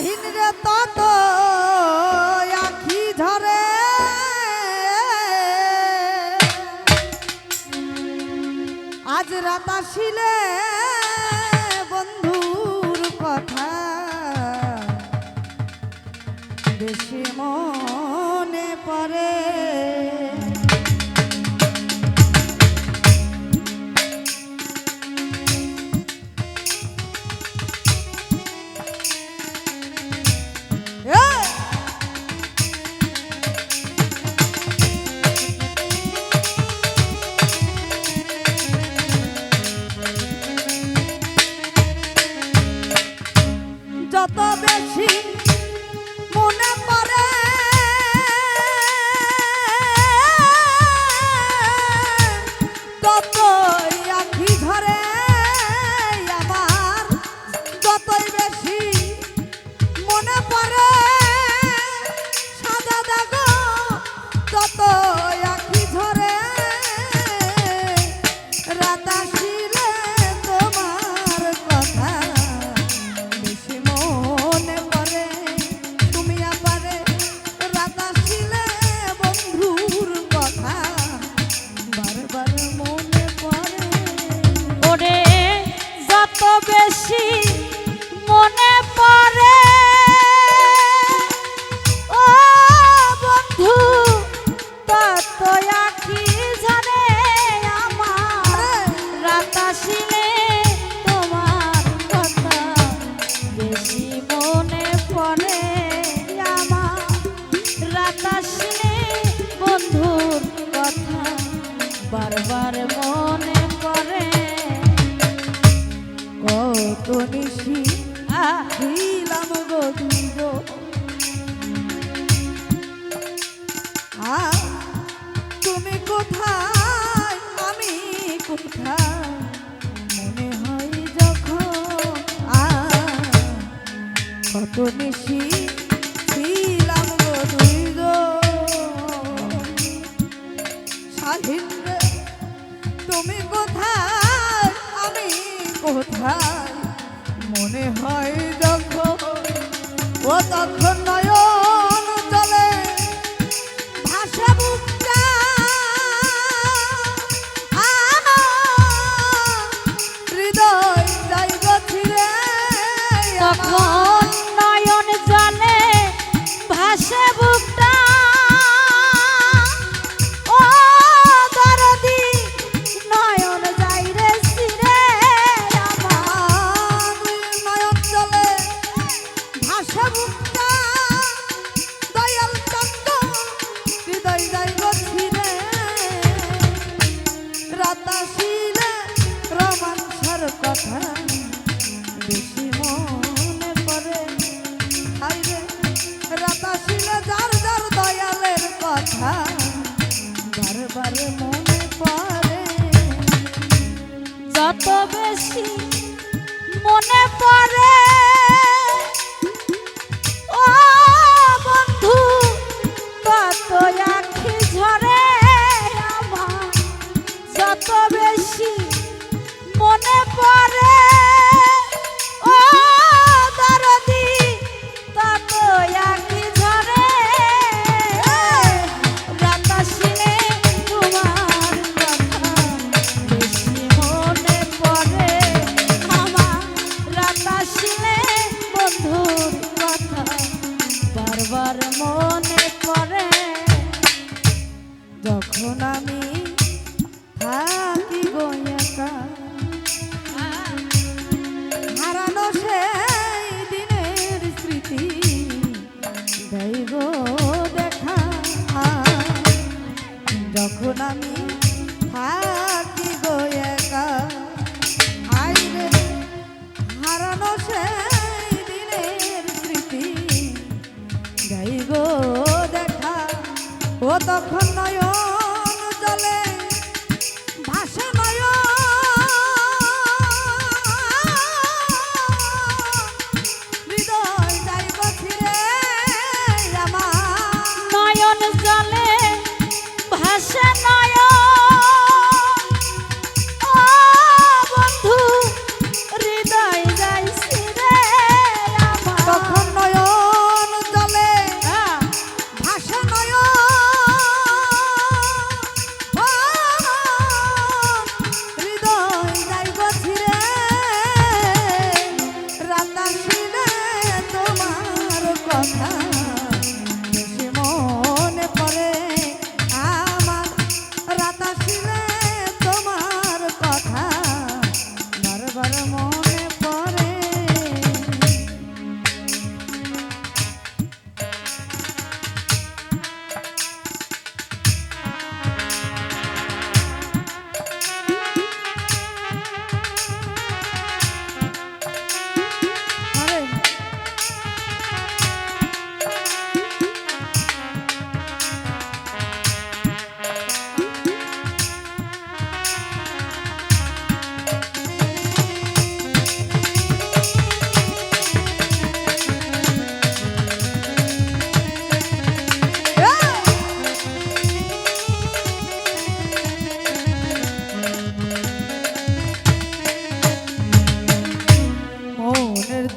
কাহিন রে তত আখি ঝরে। আজ রাত আসিলে বন্ধুর কথা। বেশি মনে পড়ে। নিশি আহিলাম গো দুজ তুমি কোথায়? আমি কোথায়? মনে হয় যখন কত নিশি ছিলাম গো দুজ স্বাধীন তুমি কোথায়? আমি কোথায়? Raí. বেশি মনে পড়ে কথা বারবার মনে পড়ে, যখন আমি থাকি গো একা, হারানো সেই দিনের স্মৃতি দেয় গো দেখা। যখন আমি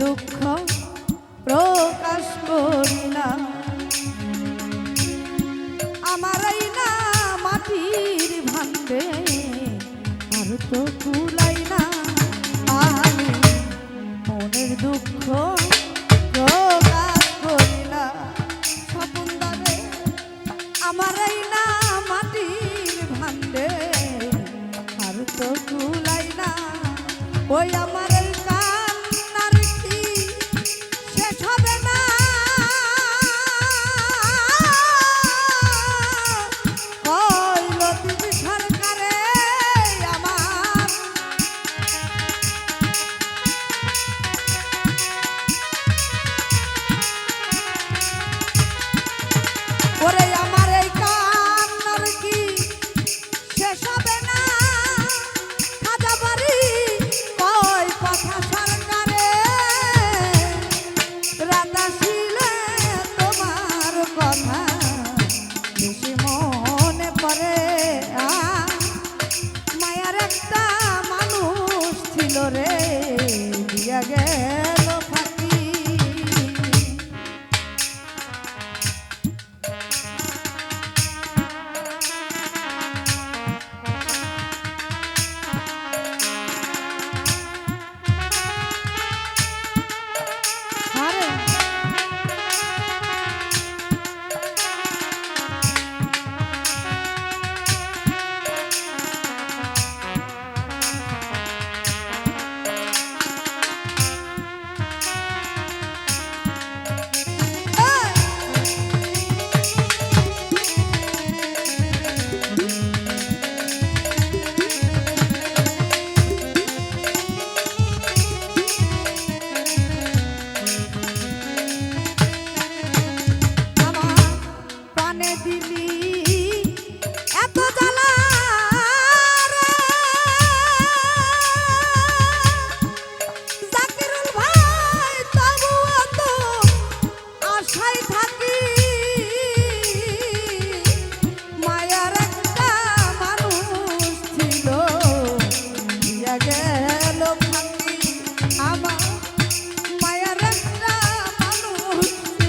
দুঃখ প্রকাশ করিলাম। আমার এই না মাটির ভাঙবে আর তো কুলাই না আমি মনের দুঃখ প্রকাশ করিলাম। স্বপন দাবে আমার এই না মাটির ভাঙবে আর তো কুলাই না ওই কথা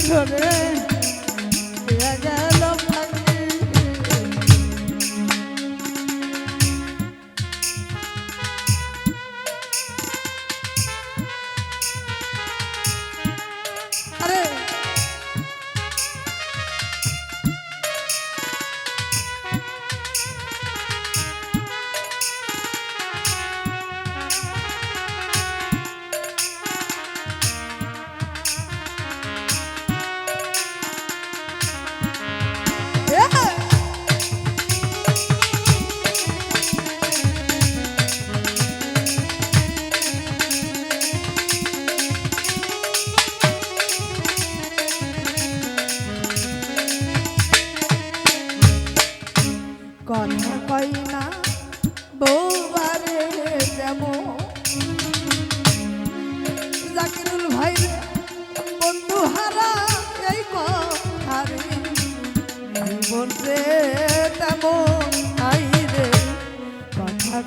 ধরে রাজা